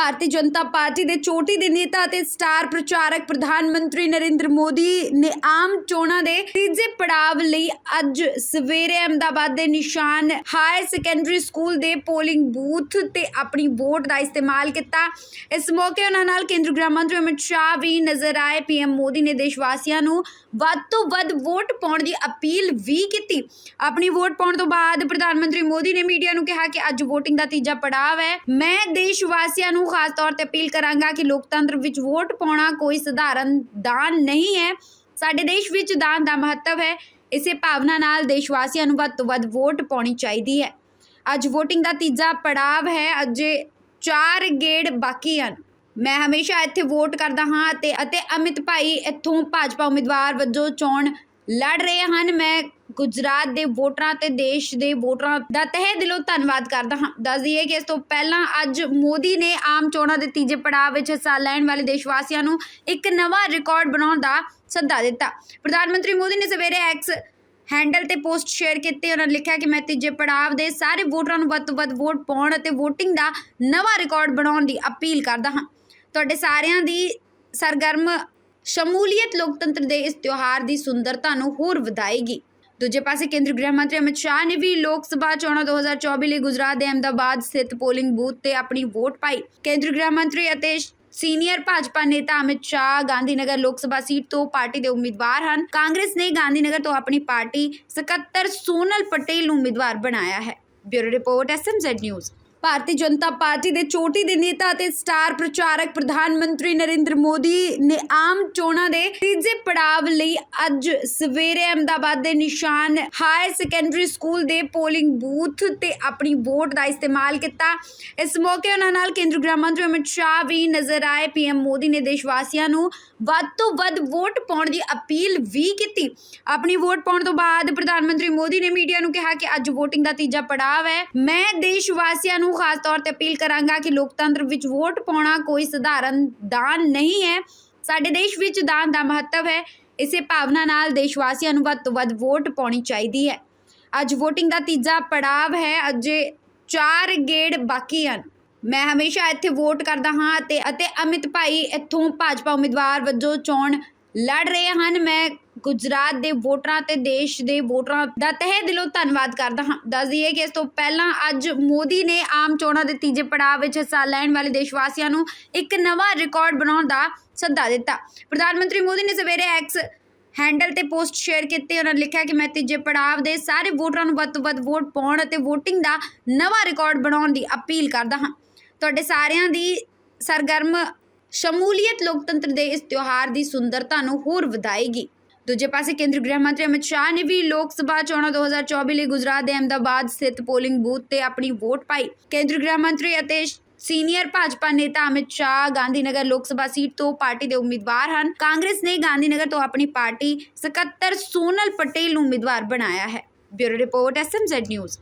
ਭਾਰਤੀ Janata party ਦੇ ਚੋਟੀ ਦੇ ਨੇਤਾ ਅਤੇ ਸਟਾਰ ਪ੍ਰਚਾਰਕ ਪ੍ਰਧਾਨ ਮੰਤਰੀ ਨਰਿੰਦਰ ਮੋਦੀ ਨੇ ਆਮ ਚੋਣਾਂ ਦੇ ਤੀਜੇ ਪੜਾਵ ਲਈ ਅੱਜ ਸਵੇਰੇ ਅਹਿਮਦਾਬਾਦ ਦੇ ਨਿਸ਼ਾਨ ਹਾਇਰ ਸੈਕੰਡਰੀ ਸਕੂਲ ਦੇ ਪੋਲਿੰਗ ਬੂਥ ਤੇ ਆਪਣੀ ਵੋਟ ਦਾ ਇਸਤੇਮਾਲ ਕੀਤਾ। ਇਸ ਮੌਕੇ ਉਹਨਾਂ ਨਾਲ ਕੇਂਦਰੀ ਗ੍ਰਹਿ ਮੰਤਰੀ ਅਮਿਤ ਸ਼ਾਹ ਵੀ ਨਜ਼ਰ ਆਏ। ਪੀਐਮ ਮੋਦੀ ਨੇ ਦੇਸ਼ ਵਾਸੀਆਂ ਨੂੰ ਵੱਧ ਤੋਂ ਵੱਧ ਵੋਟ ਪਾਉਣ ਦੀ ਅਪੀਲ ਵੀ ਕੀਤੀ। ਆਪਣੀ ਵੋਟ ਪਾਉਣ ਤੋਂ ਬਾਅਦ ਪ੍ਰਧਾਨ ਮੰਤਰੀ ਮੋਦੀ ਨੇ ਮੀਡੀਆ ਨੂੰ ਕਿਹਾ ਕਿ ਅੱਜ VOTING ਦਾ ਤੀਜਾ ਪੜਾਅ ਹੈ। ਮੈਂ ਦੇਸ਼ ਵਾਸੀਆਂ ਨੂੰ ਖਾਸ ਤੌਰ ਤੇ ਅਪੀਲ ਕਰਾਂਗਾ ਕਿ ਲੋਕਤੰਤਰ ਵਿੱਚ ਵੋਟ ਪਾਉਣਾ ਕੋਈ ਸਧਾਰਨ ਦਾਨ ਨਹੀਂ ਹੈ। ਸਾਡੇ ਦੇਸ਼ ਵਿੱਚ ਦਾਨ ਦਾ ਮਹੱਤਵ ਹੈ। ਇਸੇ ਭਾਵਨਾ ਨਾਲ ਦੇਸ਼ ਵਾਸੀਆਂ ਨੂੰ ਵੱਧ ਤੋਂ ਵੱਧ ਵੋਟ ਪਾਉਣੀ ਚਾਹੀਦੀ ਹੈ। ਅੱਜ VOTING ਦਾ ਤੀਜਾ ਪੜਾਅ ਹੈ। ਅਜੇ ਚਾਰ ਗੇੜ ਬਾਕੀ ਹਨ। ਮੈਂ ਹਮੇਸ਼ਾ ਇੱਥੇ ਵੋਟ ਕਰਦਾ ਹਾਂ ਅਤੇ ਅਤੇ ਅਮਿਤ ਭਾਈ ਇੱਥੋਂ ਭਾਜਪਾ ਉਮੀਦਵਾਰ ਵਜੋਂ ਚੋਣ ਲੜ ਰਹੇ ਹਨ। ਮੈਂ ਗੁਜਰਾਤ ਦੇ ਵੋਟਰਾਂ ਅਤੇ ਦੇਸ਼ ਦੇ ਵੋਟਰਾਂ ਦਾ ਤਹਿ ਦਿਲੋਂ ਧੰਨਵਾਦ ਕਰਦਾ ਹਾਂ। ਦੱਸ ਦਈਏ ਕਿ ਇਸ ਤੋਂ ਪਹਿਲਾਂ ਅੱਜ ਮੋਦੀ ਨੇ ਆਮ ਚੋਣਾਂ ਦੇ ਤੀਜੇ ਪੜਾਅ ਵਿੱਚ ਹਿੱਸਾ ਲੈਣ ਵਾਲੇ ਦੇਸ਼ ਵਾਸੀਆਂ ਨੂੰ ਇੱਕ ਨਵਾਂ ਰਿਕਾਰਡ ਬਣਾਉਣ ਦਾ ਸੱਦਾ ਦਿੱਤਾ। ਪ੍ਰਧਾਨ ਮੰਤਰੀ ਮੋਦੀ ਨੇ ਸਵੇਰੇ ਐਕਸ ਹੈਂਡਲ ਤੇ ਪੋਸਟ ਸ਼ੇਅਰ ਕੀਤੀ। ਉਹਨਾਂ ਨੇ ਲਿਖਿਆ ਕਿ ਮੈਂ ਤੀਜੇ ਪੜਾਅ ਦੇ ਸਾਰੇ ਵੋਟਰਾਂ ਨੂੰ ਵੱਧ ਤੋਂ ਵੱਧ ਵੋਟ ਪਾਉਣ ਅਤੇ VOTING ਦਾ ਨਵਾਂ ਰਿਕਾਰਡ ਬਣਾਉਣ ਦੀ ਅਪੀਲ ਕਰਦਾ ਹਾਂ। ਤੁਹਾਡੇ ਸਾਰਿਆਂ ਦੀ ਸਰਗਰਮ ਸ਼ਮੂਲੀਅਤ ਲੋਕਤੰਤਰ ਦੇ ਇਸ ਤਿਉਹਾਰ ਦੀ ਸੁੰਦਰਤਾ ਨੂੰ ਹੋਰ ਵਧਾਏਗੀ। ਦੂਜੇ ਪਾਸੇ ਕੇਂਦਰੀ ਗ੍ਰਹਿ ਮੰਤਰੀ ਅਮਿਤ ਸ਼ਾਹ ਨੇ ਵੀ ਲੋਕ ਸਭਾ ਚੋਣਾਂ 2024 ਲਈ ਗੁਜਰਾਤ ਦੇ ਅਹਿਮਦਾਬਾਦ ਸਥਿਤ ਪੋਲਿੰਗ ਬੂਥ ਤੇ ਆਪਣੀ ਵੋਟ ਪਾਈ। ਕੇਂਦਰੀ ਗ੍ਰਹਿ ਮੰਤਰੀ ਅਤੇ ਸੀਨੀਅਰ ਭਾਜਪਾ ਨੇਤਾ ਅਮਿਤ ਸ਼ਾਹ ਗਾਂਧੀਨਗਰ ਲੋਕ ਸਭਾ ਸੀਟ ਤੋਂ ਪਾਰਟੀ ਦੇ ਉਮੀਦਵਾਰ ਹਨ। ਕਾਂਗਰਸ ਨੇ ਗਾਂਧੀਨਗਰ ਤੋਂ ਆਪਣੀ ਪਾਰਟੀ ਸਕੱਤਰ ਸੋਨਲ ਪਟੇਲ ਨੂੰ ਉਮੀਦਵਾਰ ਬਣਾਇਆ ਹੈ। Bureau report, SMZ news. Bharatiya Janata party ਦੇ ਚੋਟੀ ਦੇ ਨੇਤਾ ਅਤੇ ਸਟਾਰ ਪ੍ਰਚਾਰਕ ਪ੍ਰਧਾਨ ਮੰਤਰੀ ਨਰਿੰਦਰ ਮੋਦੀ ਨੇ ਆਮ ਚੋਣਾਂ ਦੇ ਤੀਜੇ ਪੜਾਵ ਲਈ ਅੱਜ ਸਵੇਰੇ ਅਹਿਮਦਾਬਾਦ ਦੇ ਨਿਸ਼ਾਨ ਹਾਇਰ ਸੈਕੰਡਰੀ ਸਕੂਲ ਦੇ ਪੋਲਿੰਗ ਬੂਥ ਤੇ ਆਪਣੀ ਵੋਟ ਦਾ ਇਸਤੇਮਾਲ ਕੀਤਾ। ਇਸ ਮੌਕੇ ਉਹਨਾਂ ਨਾਲ ਕੇਂਦਰੀ ਗ੍ਰਹਿ ਮੰਤਰੀ ਅਮਿਤ ਸ਼ਾਹ ਵੀ ਨਜ਼ਰ ਆਏ। ਪੀਐਮ ਮੋਦੀ ਨੇ ਦੇਸ਼ ਵਾਸੀਆਂ ਨੂੰ ਵੱਧ ਤੋਂ ਵੱਧ ਵੋਟ ਪਾਉਣ ਦੀ ਅਪੀਲ ਵੀ ਕੀਤੀ। ਆਪਣੀ ਵੋਟ ਪਾਉਣ ਤੋਂ ਬਾਅਦ ਪ੍ਰਧਾਨ ਮੰਤਰੀ ਮੋਦੀ ਨੇ ਮੀਡੀਆ ਨੂੰ ਕਿਹਾ ਕਿ ਅੱਜ VOTING ਦਾ ਤੀਜਾ ਪੜਾਅ ਹੈ। ਮੈਂ ਦੇਸ਼ ਵਾਸੀਆਂ ਨੂੰ ਖਾਸ ਤੌਰ ਤੇ ਅਪੀਲ ਕਰਾਂਗਾ ਕਿ ਲੋਕਤੰਤਰ ਵਿੱਚ ਵੋਟ ਪਾਉਣਾ ਕੋਈ ਸਧਾਰਨ ਦਾਨ ਨਹੀਂ ਹੈ। ਸਾਡੇ ਦੇਸ਼ ਵਿੱਚ ਦਾਨ ਦਾ ਮਹੱਤਵ ਹੈ। ਇਸੇ ਭਾਵਨਾ ਨਾਲ ਦੇਸ਼ ਨੂੰ ਵੱਧ ਤੋਂ ਵੱਧ ਵੋਟ ਪਾਉਣੀ ਚਾਹੀਦੀ ਹੈ। ਅੱਜ VOTING ਦਾ ਤੀਜਾ ਪੜਾਅ ਹੈ। ਅਜੇ ਚਾਰ ਗੇੜ ਬਾਕੀ ਹਨ। ਮੈਂ ਹਮੇਸ਼ਾ ਇੱਥੇ ਵੋਟ ਕਰਦਾ ਹਾਂ ਅਤੇ ਅਤੇ ਅਮਿਤ ਭਾਈ ਇੱਥੋਂ ਭਾਜਪਾ ਉਮੀਦਵਾਰ ਵਜੋਂ ਚੋਣ ਲੜ ਰਹੇ ਹਨ। ਮੈਂ ਗੁਜਰਾਤ ਦੇ ਵੋਟਰਾਂ ਅਤੇ ਦੇਸ਼ ਦੇ ਵੋਟਰਾਂ ਦਾ ਤਹਿ ਦਿਲੋਂ ਧੰਨਵਾਦ ਕਰਦਾ ਹਾਂ। ਦੱਸ ਦਈਏ ਕਿ ਇਸ ਤੋਂ ਪਹਿਲਾਂ ਅੱਜ ਮੋਦੀ ਨੇ ਆਮ ਚੋਣਾਂ ਦੇ ਤੀਜੇ ਪੜਾਅ ਵਿੱਚ ਹਿੱਸਾ ਲੈਣ ਵਾਲੇ ਦੇਸ਼ ਵਾਸੀਆਂ ਨੂੰ ਇੱਕ ਨਵਾਂ ਰਿਕਾਰਡ ਬਣਾਉਣ ਦਾ ਸੱਦਾ ਦਿੱਤਾ। ਪ੍ਰਧਾਨ ਮੰਤਰੀ ਮੋਦੀ ਨੇ ਸਵੇਰੇ ਐਕਸ ਹੈਂਡਲ ਤੇ ਪੋਸਟ ਸ਼ੇਅਰ ਕੀਤੀ। ਉਹਨਾਂ ਨੇ ਲਿਖਿਆ ਕਿ ਮੈਂ ਤੀਜੇ ਪੜਾਅ ਦੇ ਸਾਰੇ ਵੋਟਰਾਂ ਨੂੰ ਵੱਧ ਤੋਂ ਵੱਧ ਵੋਟ ਪਾਉਣ ਅਤੇ VOTING ਦਾ ਨਵਾਂ ਰਿਕਾਰਡ ਬਣਾਉਣ ਦੀ ਅਪੀਲ ਕਰਦਾ ਹਾਂ। ਤੁਹਾਡੇ ਸਾਰਿਆਂ ਦੀ ਸਰਗਰਮ ਸ਼ਮੂਲੀਅਤ ਲੋਕਤੰਤਰ ਦੇ ਇਸ ਤਿਉਹਾਰ ਦੀ ਸੁੰਦਰਤਾ ਨੂੰ ਹੋਰ ਵਧਾਏਗੀ। ਦੂਜੇ ਪਾਸੇ ਕੇਂਦਰੀ ਗ੍ਰਹਿ ਮੰਤਰੀ ਅਮਿਤ ਸ਼ਾਹ ਨੇ ਵੀ ਲੋਕ ਸਭਾ ਚੋਣਾਂ 2024 ਲਈ ਗੁਜਰਾਤ ਦੇ ਅਹਿਮਦਾਬਾਦ ਸਥਿਤ ਪੋਲਿੰਗ ਬੂਥ ਤੇ ਆਪਣੀ ਵੋਟ ਪਾਈ। ਕੇਂਦਰੀ ਗ੍ਰਹਿ ਮੰਤਰੀ ਅਤੇ ਸੀਨੀਅਰ ਭਾਜਪਾ ਨੇਤਾ ਅਮਿਤ ਸ਼ਾਹ ਗਾਂਧੀਨਗਰ ਲੋਕ ਸਭਾ ਸੀਟ ਤੋਂ ਪਾਰਟੀ ਦੇ ਉਮੀਦਵਾਰ ਹਨ। ਕਾਂਗਰਸ ਨੇ ਗਾਂਧੀਨਗਰ ਤੋਂ ਆਪਣੀ ਪਾਰਟੀ ਸਕੱਤਰ ਸੋਨਲ ਪਟੇਲ ਨੂੰ ਉਮੀਦਵਾਰ ਬਣਾਇਆ ਹੈ। Bureau report SMZ news.